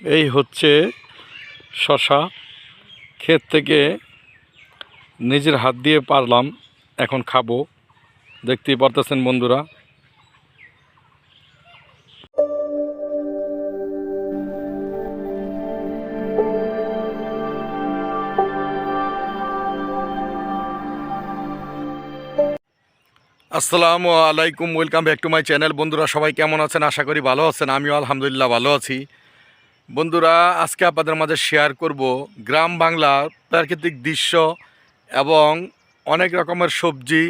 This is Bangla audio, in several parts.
এই হচ্ছে শশা। ক্ষেত থেকে নিজের হাত দিয়ে পারলাম, এখন খাব। দেখতেই পারতেছেন বন্ধুরা। আসসালামু আলাইকুম, welcome back to my channel. বন্ধুরা, সবাই কেমন আছেন? আশা করি ভালো আছেন। আমিও আলহামদুলিল্লাহ ভালো আছি। বন্ধুরা, আজকে আপনাদের মাঝে শেয়ার করব গ্রাম বাংলার প্রাকৃতিক দৃশ্য এবং অনেক রকমের সবজি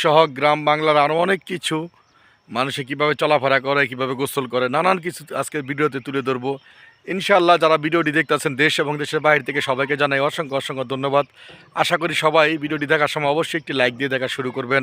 সহ গ্রাম বাংলার আরও অনেক কিছু। মানুষে কীভাবে চলাফেরা করে, কীভাবে গোসল করে, নানান কিছু আজকে ভিডিওতে তুলে ধরবো। ইনশাআল্লাহ যারা ভিডিওটি দেখতেছেন দেশ এবং দেশের বাইরে থেকে সবাইকে জানাই অসংখ্য অসংখ্য ধন্যবাদ। আশা করি সবাই ভিডিওটি দেখার সময় অবশ্যই একটি লাইক দিয়ে দেখা শুরু করবেন।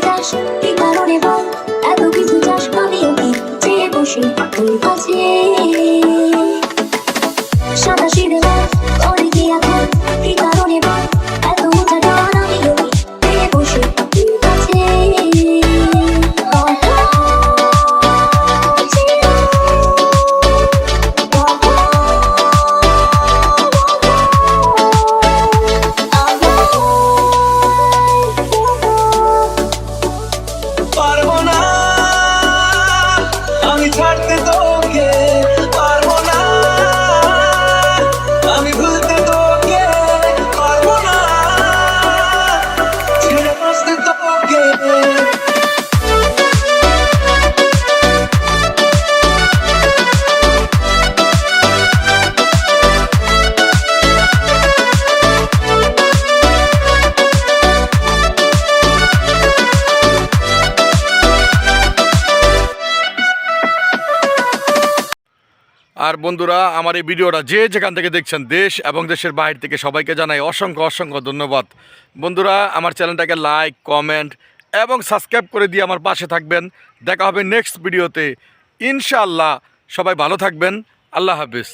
যাস কি কারণে বল? এত কিছু চাস আমিও কি চেয়ে বসে। তোর কাছে আর বন্ধুরা, আমার এই ভিডিওটা যে যেখান থেকে দেখছেন দেশ এবং দেশের বাইরে থেকে সবাইকে জানাই অসংখ্য অসংখ্য ধন্যবাদ। বন্ধুরা, আমার চ্যানেলটাকে লাইক, কমেন্ট এবং সাবস্ক্রাইব করে দিয়ে আমার পাশে থাকবেন। দেখা হবে নেক্সট ভিডিওতে। ইনশাআল্লাহ, সবাই ভালো থাকবেন। আল্লাহ হাফিজ।